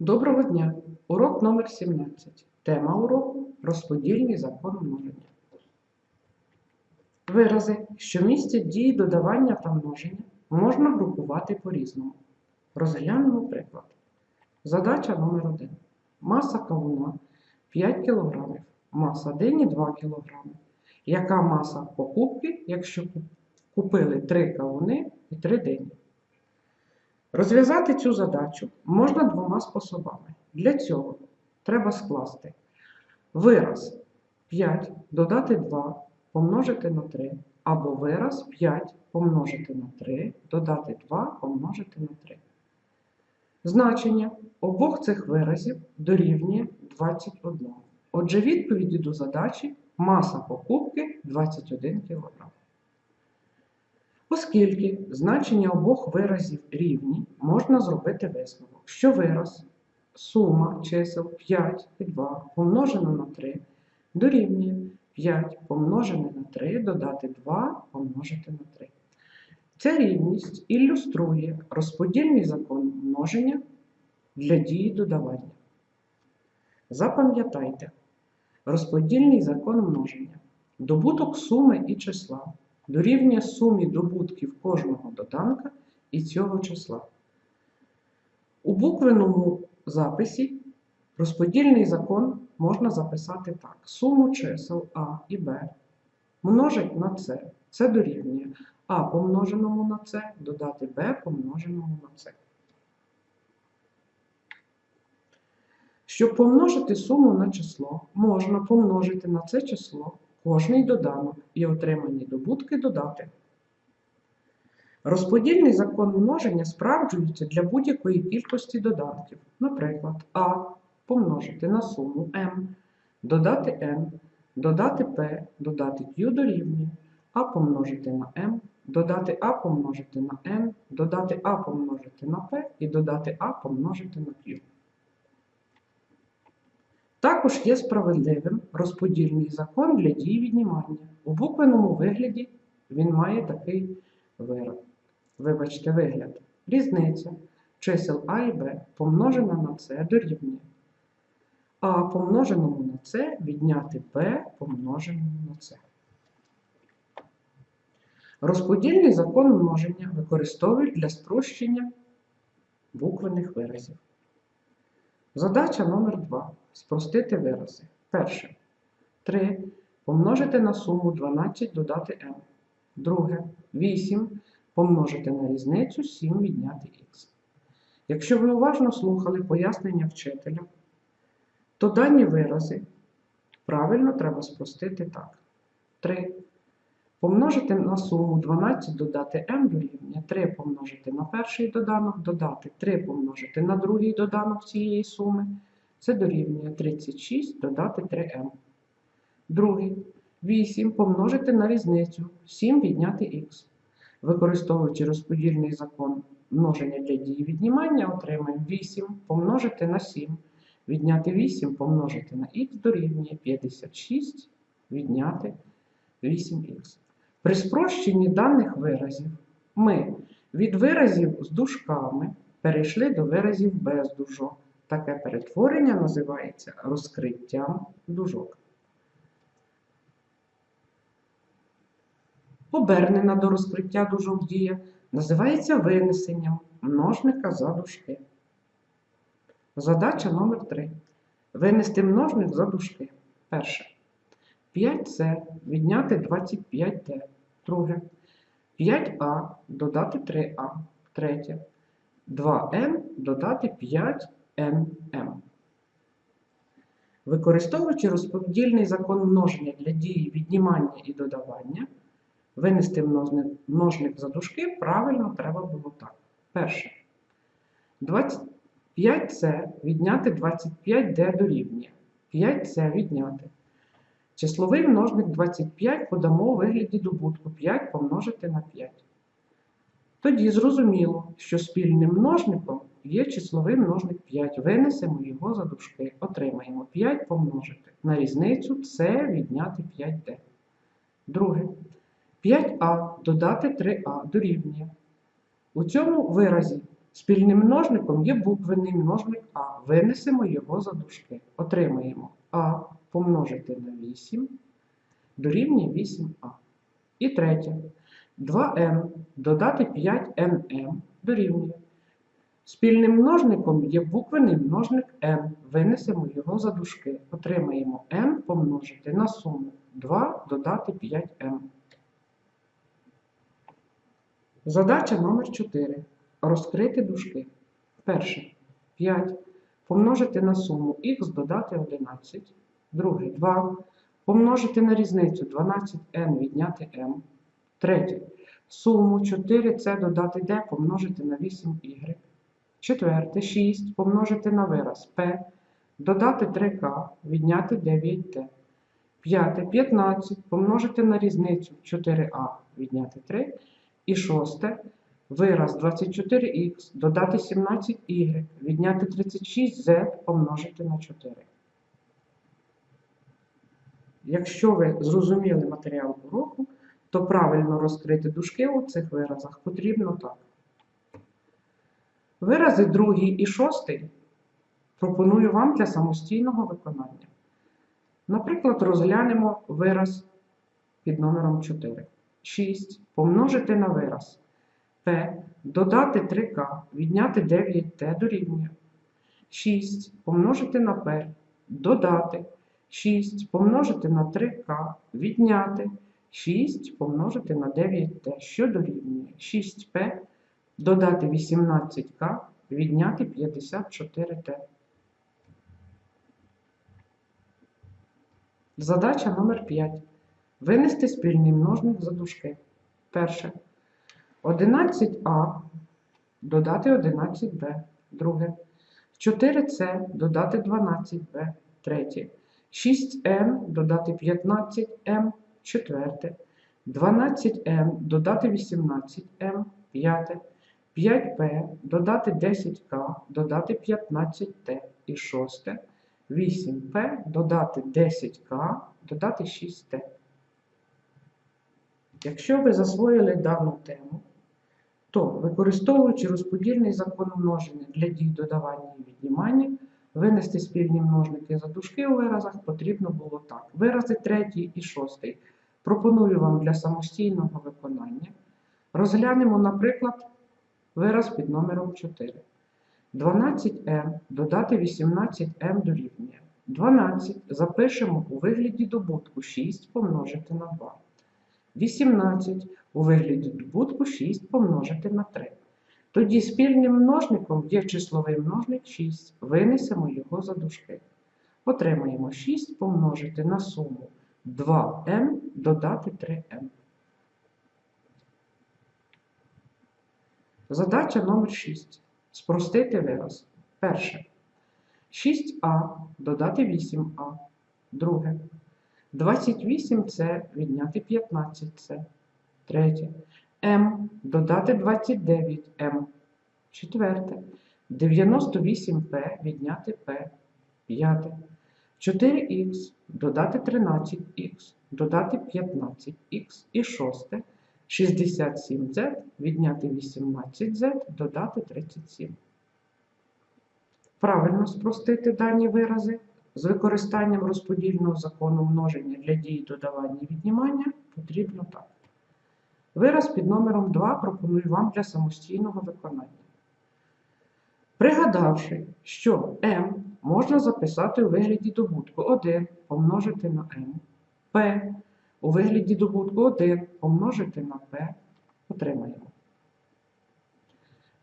Доброго дня! Урок номер 17. Тема уроку розподільний закон множення. Вирази, що містять дії додавання та множення, можна групувати по-різному. Розглянемо приклад. Задача номер 1. Маса кавуна 5 кг, маса дині 2 кг. Яка маса покупки, якщо купили 3 кавуни і 3 дині? Розв'язати цю задачу можна двома способами. Для цього треба скласти вираз 5 додати 2 помножити на 3, або вираз 5 помножити на 3 додати 2 помножити на 3. Значення обох цих виразів дорівнює 21. Отже, відповіді до задачі маса покупки 21 кг. Оскільки значення обох виразів рівні, можна зробити висновок, що вираз сума чисел 5 і 2 помножено на 3 дорівнює 5 помножене на 3 додати 2 помножити на 3. Ця рівність ілюструє розподільний закон множення для дії додавання. Запам'ятайте, розподільний закон множення. Добуток суми і числа дорівнює сумі добутків кожного доданка і цього числа. У буквеному записі розподільний закон можна записати так: суму чисел А і Б множить на С. Це дорівнює А помноженому на С додати Б помноженому на С. Щоб помножити суму на число, можна помножити на це число кожний доданок і отримані добутки додати. Розподільний закон множення справджується для будь-якої кількості доданків. Наприклад, А помножити на суму m, додати n, додати p, додати q дорівнює, а помножити на m, додати а помножити на n, додати а помножити на p і додати а помножити на q. Також є справедливим розподільний закон для дії віднімання. У буквеному вигляді він має такий вираз. Вибачте, вигляд. Різниця чисел А і Б помножена на С дорівнює. А помноженому на С відняти Б помноженому на С. Розподільний закон множення використовують для спрощення буквених виразів. Задача номер 2. Спростити вирази. Перше. 3 помножити на суму 12 додати m. Друге. 8 помножити на різницю 7 відняти х. Якщо ви уважно слухали пояснення вчителя, то дані вирази правильно треба спростити так. 3. Помножити на суму 12 додати m дорівнює 3 помножити на перший доданок, додати 3 помножити на другий доданок цієї суми. Це дорівнює 36 додати 3m. Другий. 8 помножити на різницю 7 відняти х. Використовуючи розподільний закон множення для дії віднімання, отримаємо 8 помножити на 7. Відняти 8 помножити на х дорівнює 56 відняти 8х. При спрощенні даних виразів ми від виразів з дужками перейшли до виразів без дужок. Таке перетворення називається розкриттям дужок. Обернена до розкриття дужок дія називається винесенням множника за дужки. Задача номер 3. Винести множник за дужки. Перше. 5С відняти 25Д. Друге. 5А додати 3А. Третє. 2Н додати 5НМ. Використовуючи розподільний закон множення для дії віднімання і додавання, винести множник за дужки правильно треба було так. Перше. 25С відняти 25D дорівнює. 5С відняти. Числовий множник 25 подамо у вигляді добутку 5 помножити на 5. Тоді зрозуміло, що спільним множником є числовий множник 5. Винесемо його за дужки. Отримаємо 5 помножити на різницю С відняти 5D. Друге. 5а додати 3а дорівнює. У цьому виразі Спільним множником є буквений множник А. Винесемо його за дужки. Отримаємо А помножити на 8 дорівнює 8А. І третє. 2n додати 5nm дорівнює. Спільним множником є буквений множник n. Винесемо його за дужки. Отримаємо n помножити на суму 2 додати 5m. Задача номер 4. Розкрити дужки. Перше. 5. Помножити на суму х додати 11. Друге. 2. Помножити на різницю 12n відняти m. Третє. Суму 4c додати d помножити на 8y. Четверте. 6. Помножити на вираз p. Додати 3k відняти 9t. П'яте. 15. Помножити на різницю 4a відняти 3. І шосте. Вираз 24х додати 17y, відняти 36z помножити на 4. Якщо ви зрозуміли матеріал уроку, то правильно розкрити дужки у цих виразах потрібно так. Вирази другий і шостий пропоную вам для самостійного виконання. Наприклад, розглянемо вираз під номером 4. 6 помножити на вираз P, додати 3К, відняти 9Т дорівнює. 6 помножити на P, додати 6 помножити на 3К, відняти 6 помножити на 9Т, що дорівнює 6P, додати 18К, відняти 54Т. Задача номер 5. Винести спільний множник за дужки. Перше. 11а додати 11b. Друге. 4c додати 12b. Третє. 6m додати 15m. Четверте. 12m додати 18m. П'яте. 5p додати 10k додати 15t. І шосте. 8p додати 10k додати 6t. Якщо ви засвоїли дану тему, то, використовуючи розподільний закон множення для дій додавання і віднімання, винести спільні множники за дужки у виразах потрібно було так. Вирази третій і шостий пропоную вам для самостійного виконання. Розглянемо, наприклад, вираз під номером 4. 12m додати 18m дорівнює. 12 запишемо у вигляді добутку 6 помножити на 2. 18 у вигляді добутку 6 помножити на 3. Тоді спільним множником є числовий множник 6. Винесемо його за дужки. Отримаємо 6 помножити на суму 2m додати 3m. Задача номер 6. Спростити вираз. Перше. 6а додати 8а. Друге. 28С відняти 15С. Третє. М додати 29М. Четверте. 98П відняти П. П'яте. 4х додати 13х, додати 15х. І шосте. 67z відняти 18z, додати 37. Правильно спростити дані вирази з використанням розподільного закону множення для дій додавання і віднімання потрібно так. Вираз під номером 2 пропоную вам для самостійного виконання. Пригадавши, що m можна записати у вигляді добутку 1 помножити на m, p у вигляді добутку 1 помножити на p, отримаємо.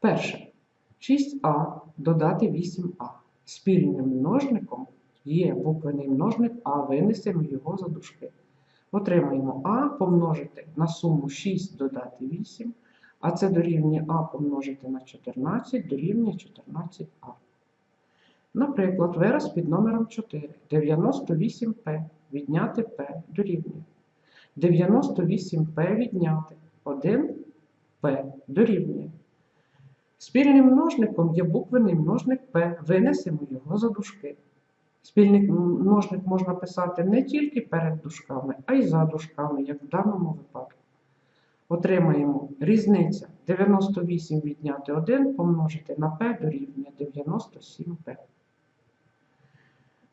Перше. 6а додати 8а. Спільним множником є буквений множник А, винесемо його за дужки. Отримаємо А помножити на суму 6 додати 8, а це дорівнює А помножити на 14, дорівнює 14А. Наприклад, вираз під номером 4. 98П відняти П дорівнює. 98П відняти 1П дорівнює. Спільним множником є буквений множник П. Винесемо його за дужки. Спільний множник можна писати не тільки перед дужками, а й за дужками, як в даному випадку. Отримаємо різниця 98 відняти 1 помножити на p дорівнює 97p.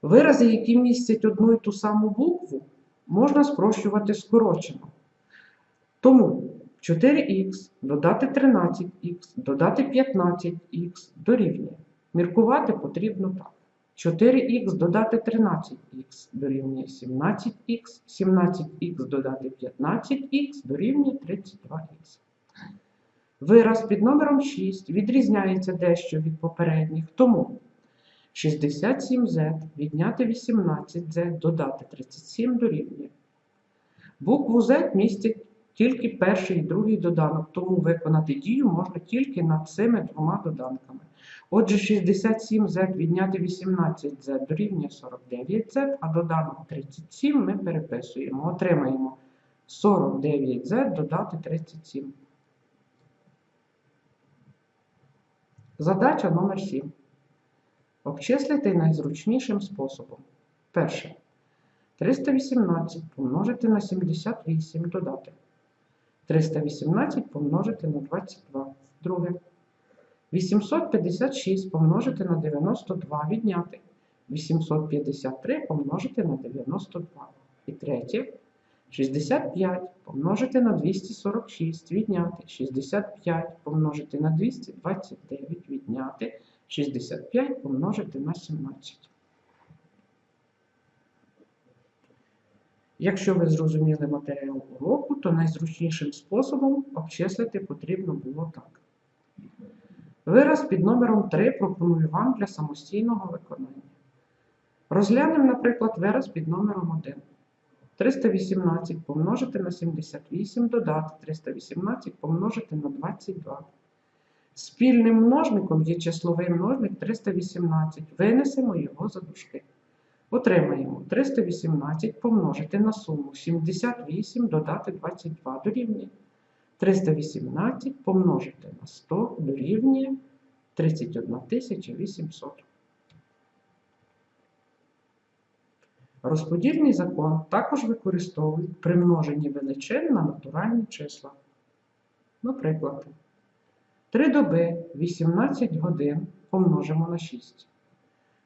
Вирази, які містять одну і ту саму букву, можна спрощувати скорочено. Тому 4х додати 13х, додати 15х дорівнює. Міркувати потрібно так. 4х додати 13х дорівнює 17х, 17х додати 15х дорівнює 32х. Вираз під номером 6 відрізняється дещо від попередніх, тому 67z відняти 18z додати 37 дорівнює. Букву z містять тільки перший і другий доданок, тому виконати дію можна тільки над цими двома доданками. Отже, 67z відняти 18z дорівнює 49z, а доданок 37 ми переписуємо. Отримаємо 49z додати 37. Задача номер 7. Обчислити найзручнішим способом. Перше. 318 помножити на 78 додати. 318 помножити на 22. Друге. 856 помножити на 92 відняти. 853 помножити на 92. І третє. 65 помножити на 246 відняти. 65 помножити на 229 відняти. 65 помножити на 17. Якщо ви зрозуміли матеріал уроку, то найзручнішим способом обчислити потрібно було так. Вираз під номером 3 пропоную вам для самостійного виконання. Розглянемо, наприклад, вираз під номером 1. 318 помножити на 78 додати 318 помножити на 22. Спільним множником є числовий множник 318. Винесемо його за дужки. Отримаємо 318 помножити на суму 78 додати 22 дорівнює. 318 помножити на 100 дорівнює 31 800. Розподільний закон також використовують при множенні величин на натуральні числа. Наприклад, 3 доби 18 годин помножимо на 6.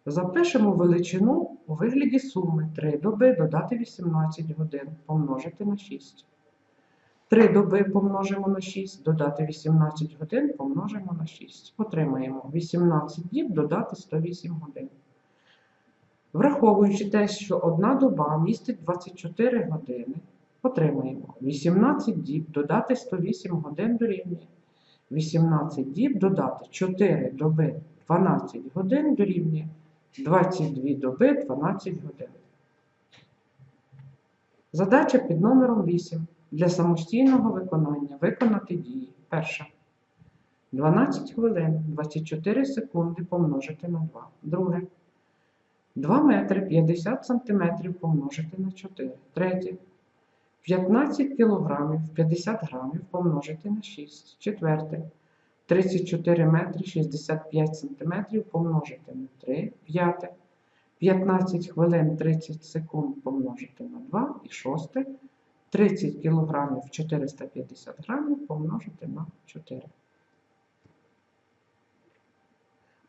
Запишемо величину у вигляді суми 3 доби додати 18 годин помножити на 6. 3 доби помножимо на 6, додати 18 годин помножимо на 6. Отримаємо 18 діб додати 108 годин. Враховуючи те, що одна доба містить 24 години, отримаємо 18 діб додати 108 годин дорівнює. 18 діб додати 4 доби 12 годин дорівнює 22 доби 12 годин. Задача під номером 8. Для самостійного виконання виконати дії. Перша. 12 хвилин 24 секунди помножити на 2. Друге. 2 метри 50 сантиметрів помножити на 4. Третє. 15 кілограмів 50 грамів помножити на 6. Четверте. 34 метри 65 сантиметрів помножити на 3. П'яте. 15 хвилин 30 секунд помножити на 2. І шосте. 30 кілограмів 450 грамів помножити на 4.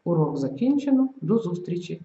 Урок закінчено. До зустрічі!